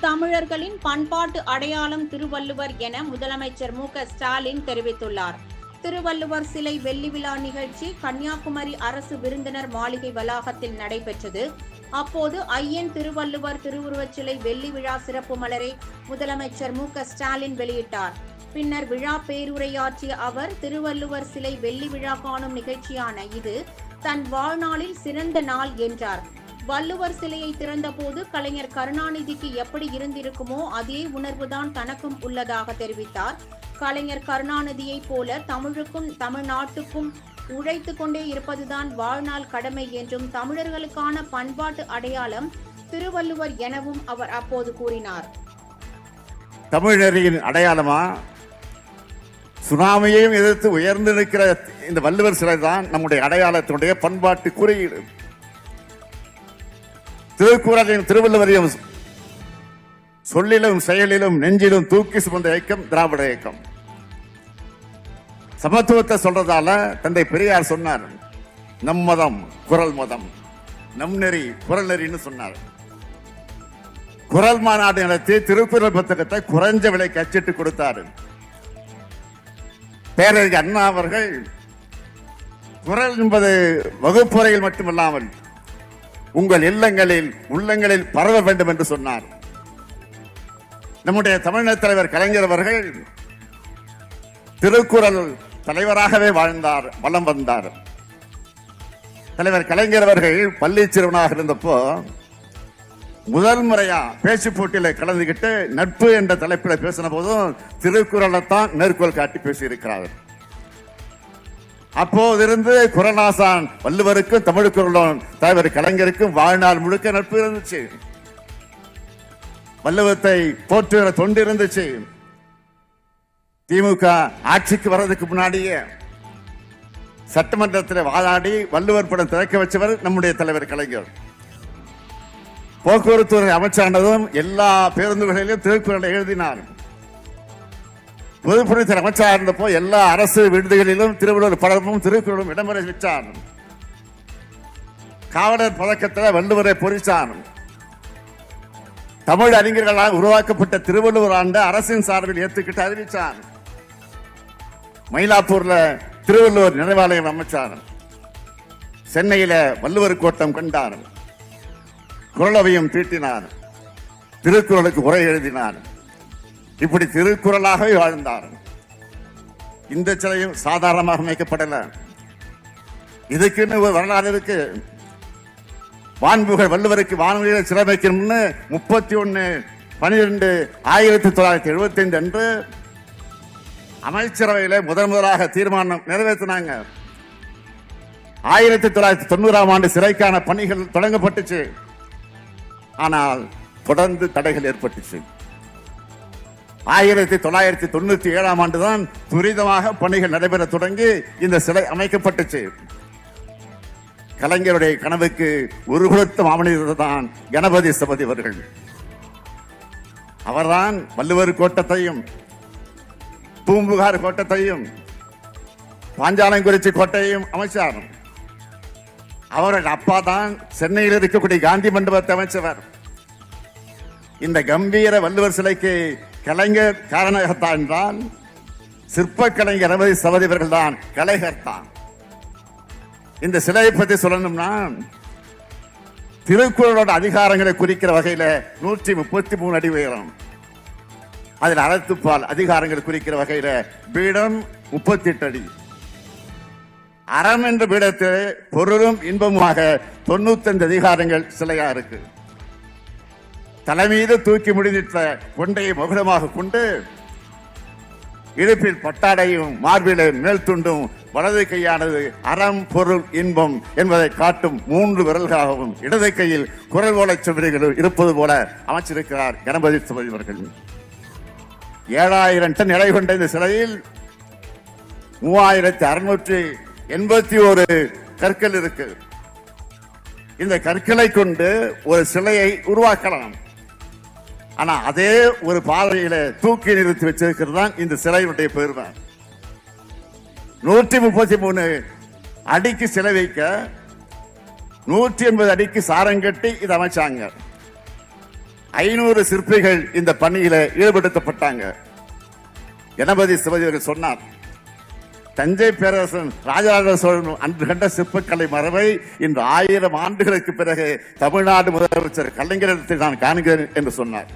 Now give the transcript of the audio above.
தமிழர்களின் பண்பாட்டு அடையாளம் திருவள்ளுவர் என முதலமைச்சர் மு ஸ்டாலின் தெரிவித்துள்ளார். திருவள்ளுவர் சிலை வெள்ளி விழா நிகழ்ச்சி கன்னியாகுமரி அரசு விருந்தினர் மாளிகை வளாகத்தில் நடைபெற்றது. அப்போது ஐயன் திருவள்ளுவர் திருவுருவச் சிலை வெள்ளி விழா சிறப்பு மலரை முதலமைச்சர் மு ஸ்டாலின் வெளியிட்டார். பின்னர் விழா பேருரையாற்றிய அவர் திருவள்ளுவர் சிலை வெள்ளி விழா காணும் நிகழ்ச்சியான இது தன் வாழ்நாளில் சிறந்த நாள் என்றார். வள்ளுவர் சிலையை திறந்தபோது கலைஞர் கருணாநிதிக்கு எப்படி இருந்திருக்குமோ அதே உணர்வுதான் தனக்கும் உள்ளதாக தெரிவித்தார். கலைஞர் கருணாநிதியைப் போல தமிழுக்கும் தமிழ்நாட்டுக்கும் உழைத்து கொண்டே இருப்பதுதான் வாழ்நாள் கடமை என்றும் தமிழர்களுக்கான பண்பாட்டு அடையாளம் திருவள்ளுவர் எனவும் அவர் அப்போது கூறினார். தமிழரின் அடையாளமா? சுனாமியையும் எதிர்த்து உயர்ந்து நிற்கிற இந்த வள்ளுவர் சிலை தான் நம்முடைய அடையாளத்தினுடைய பண்பாட்டு குறியீடு. திருக்குறளின் திருவள்ளுவரையும் சொல்லிலும் செயலிலும் நெஞ்சிலும் தூக்கி சுமந்த இயக்கம் திராவிட இயக்கம் சமத்துவத்தை சொல்றதால தந்தை பெரியார் சொன்னார் நம் மதம் குரல் மதம் நம் நெறி குரல் நெறின்னு சொன்னார். குரல் மாநாடு நடத்தி திருக்குறள் புத்தகத்தை குறைஞ்ச விலை கச்சிட்டு கொடுத்தாரு. பேரறிஞர் அண்ணா அவர்கள் குரல் என்பது வகுப்புறையில் மட்டுமல்லாமல் உங்கள் இல்லங்களில் உள்ளங்களில் பரவ வேண்டும் என்று சொன்னார். நம்முடைய தமிழக தலைவர் கலைஞர் அவர்கள் திருக்குறள் தலைவராகவே வாழ்ந்தார் வலம் வந்தார். தலைவர் கலைஞர் அவர்கள் பள்ளி சிறுவனாக இருந்தப்போ முதல் முறையா பேச்சு போட்டியில கலந்துகிட்டு நட்பு என்ற தலைப்பில் பேசின போதும் திருக்குறளை தான் மேற்கோள் காட்டி பேசியிருக்கிறார்கள் அப்போதிருந்து குரலாசான் வள்ளுவருக்கும் தமிழ் குரலும் தலைவர் கலைஞருக்கும் வாழ்நாள் முழுக்க நட்பு இருந்துச்சு. வள்ளுவத்தை போற்றுகிற தொண்டு இருந்துச்சு. திமுக ஆட்சிக்கு வர்றதுக்கு முன்னாடியே சட்டமன்றத்தில் வாதாடி வள்ளுவர் படம் திறக்க வச்சவர் நம்முடைய தலைவர் கலைஞர். போக்குவரத்து துறை அமைச்சரானதும் எல்லா பேருந்துகளிலும் திருக்குறளை எழுதினார். பொதுப்பணித்துறை அமைச்சராக இருந்தப்போ எல்லா அரசு விடுதிகளிலும் திருவள்ளுவர் படமும் திருக்குறளும் இடம்பெற வச்சார் காவலர் பதக்கத்தில் வள்ளுவரை பொறிச்சார் தமிழ் அறிஞர்களால் உருவாக்கப்பட்ட திருவள்ளுவர் ஆண்டு அரசின் சார்பில் ஏற்றுக்கிட்டு அறிவிச்சார் மயிலாப்பூர்ல திருவள்ளுவர் நினைவாலயம் அமைச்சார் சென்னையில வள்ளுவர் கோட்டம் கண்டார் குரலவையும் தீட்டினார் திருக்குறளுக்கு உரை எழுதினார் இப்படி திருக்குறளாகவே வாழ்ந்தார். இந்த சிலையும் சாதாரணமாக அமைக்கப்படல. இதுக்குன்னு ஒரு வரலாறு இருக்கு. வான்புகழ் வள்ளுவருக்கு வானொலியில் சிலை வைக்கணும்னு முப்பத்தி ஒன்னு பனிரெண்டு ஆயிரத்தி தொள்ளாயிரத்தி எழுபத்தி ஐந்து அன்று அமைச்சரவையில் முதன் முதலாக தீர்மானம் நிறைவேற்றினாங்க. ஆயிரத்தி தொள்ளாயிரத்தி தொண்ணூறாம் ஆண்டு சிறைக்கான பணிகள் தொடங்கப்பட்டுச்சு. ஆனால் தொடர்ந்து தடைகள் ஏற்பட்டுச்சு. ஆயிரத்தி தொள்ளாயிரத்தி தொண்ணூத்தி ஏழாம் ஆண்டு தான் துரிதமாக பணிகள் நடைபெற தொடங்கி இந்த சிலை அமைக்கப்பட்டுச்சு. கலைஞருடைய கனவுக்கு ஒரு கொடுத்த மாமனிதர் தான் கணபதி சபதி அவர்கள். அவர்தான் வள்ளுவர் கோட்டத்தையும் பூம்புகார் கோட்டத்தையும் பாஞ்சாலங்குறிச்சி கோட்டையும் அமைச்சார். அவர்கள் அப்பா தான் சென்னையில் இருக்கக்கூடிய காந்தி மண்டபத்தை அமைச்சவர். இந்த கம்பீர வள்ளுவர் சிலைக்கு கலைஞர் காரணகர்த்தா என்றால் சிற்ப கலைஞர் கணபதி சபதிவர்கள் தான் கலைகர்த்தா இந்த சிலையை பற்றி சொல்லணும்னா திருக்குறளோட அதிகாரங்களை குறிக்கிற வகையில் நூற்றி முப்பத்தி மூணு அடி உயரம். அதில் அறத்துப்பால் அதிகாரங்கள் குறிக்கிற வகையில் பீடம் முப்பத்தி எட்டு அடி. அறம் என்ற பீடத்தில் பொருளும் இன்பமுமாக தொண்ணூத்தஞ்சு அதிகாரங்கள் சிலையா இருக்கு. தலைமீது தூக்கி முடிந்த கொண்டையை மகுடமாக கொண்டு இடுப்பில் பட்டாடையும் மார்பில மேல் துண்டும் வலது கையானது அறம் பொருள் இன்பம் என்பதை காட்டும் மூன்று விரல்களாகவும் இடது கையில் குரல் ஓலை இருப்பது போல அமைச்சிருக்கிறார் கணபதி சுபதி அவர்கள். ஏழாயிரம் டன் நிலை கொண்ட இந்த சிலையில் மூவாயிரத்தி அறுநூற்றி எண்பத்தி ஒரு கற்கள் இருக்கு. இந்த கற்களை கொண்டு ஒரு சிலையை உருவாக்கலாம். ஆனா அதே ஒரு பாதையில தூக்கி நிறுத்தி வச்சிருக்கிறது தான் இந்த சிலையுடைய பெருமை. நூற்றி முப்பத்தி மூணு அடிக்கு சிலை வைக்க நூற்றி எண்பது அடிக்கு சாரம் கட்டி இதை அமைச்சாங்க. ஐநூறு சிற்பிகள் இந்த பணியில ஈடுபடுத்தப்பட்டாங்க. கணபதி சிவஜி அவர்கள் சொன்னார் தஞ்சை பேரரசன் ராஜராஜ சோழன் அன்று கண்ட சிற்பக்கலை மரபை இன்று ஆயிரம் ஆண்டுகளுக்கு பிறகு தமிழ்நாடு முதலமைச்சர் கலைஞரிடத்தில் நான் காண்கிறேன் என்று சொன்னார்.